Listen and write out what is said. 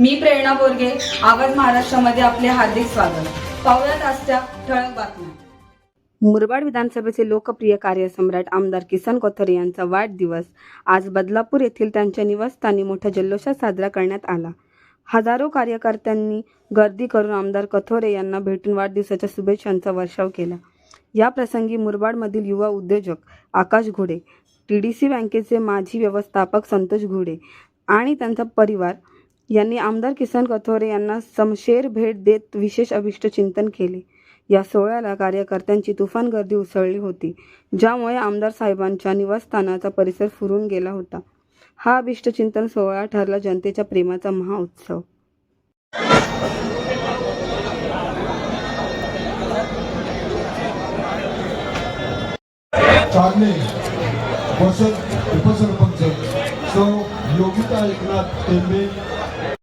मी प्रेरणा बोरगे आवाज महाराष्ट्रामध्ये आपले हार्दिक स्वागत. पाहुयात आजच्या ठळक बातम्या. मुरबाड विधानसभेचे लोकप्रिय कार्यसम्राट आमदार किसन कोथरे यांचा वाढदिवस आज बदलापूर येथील त्यांच्या निवासस्थानी मोठ्या जल्लोषात साजरा करण्यात आला. हजारो कार्यकर्त्यांनी गर्दी करून आमदार कथोरे यांना भेटून वाढदिवसाच्या शुभेच्छांचा वर्षाव केला. या प्रसंगी मुरबाडमधील युवा उद्योजक आकाश घोडे टी डी सी बँकेचे माजी व्यवस्थापक संतोष घोडे आणि त्यांचा परिवार यांनी आमदार किसन कथोरे यांना समशेर भेट देत विशेष अभिष्ट चिंतन केले. या सोहळ्याला कार्यकर्त्यांची तुफान गर्दी उसळली होती ज्यामुळे आमदार साहेबांच्या निवासस्थानाचा परिसर फुरून गेला होता. हा अभिष्ट चिंतन सोहळा ठरला जनतेच्या प्रेमाचा महाउत्सव उपसरपंच सौ योगिता एकनाथ टेंबे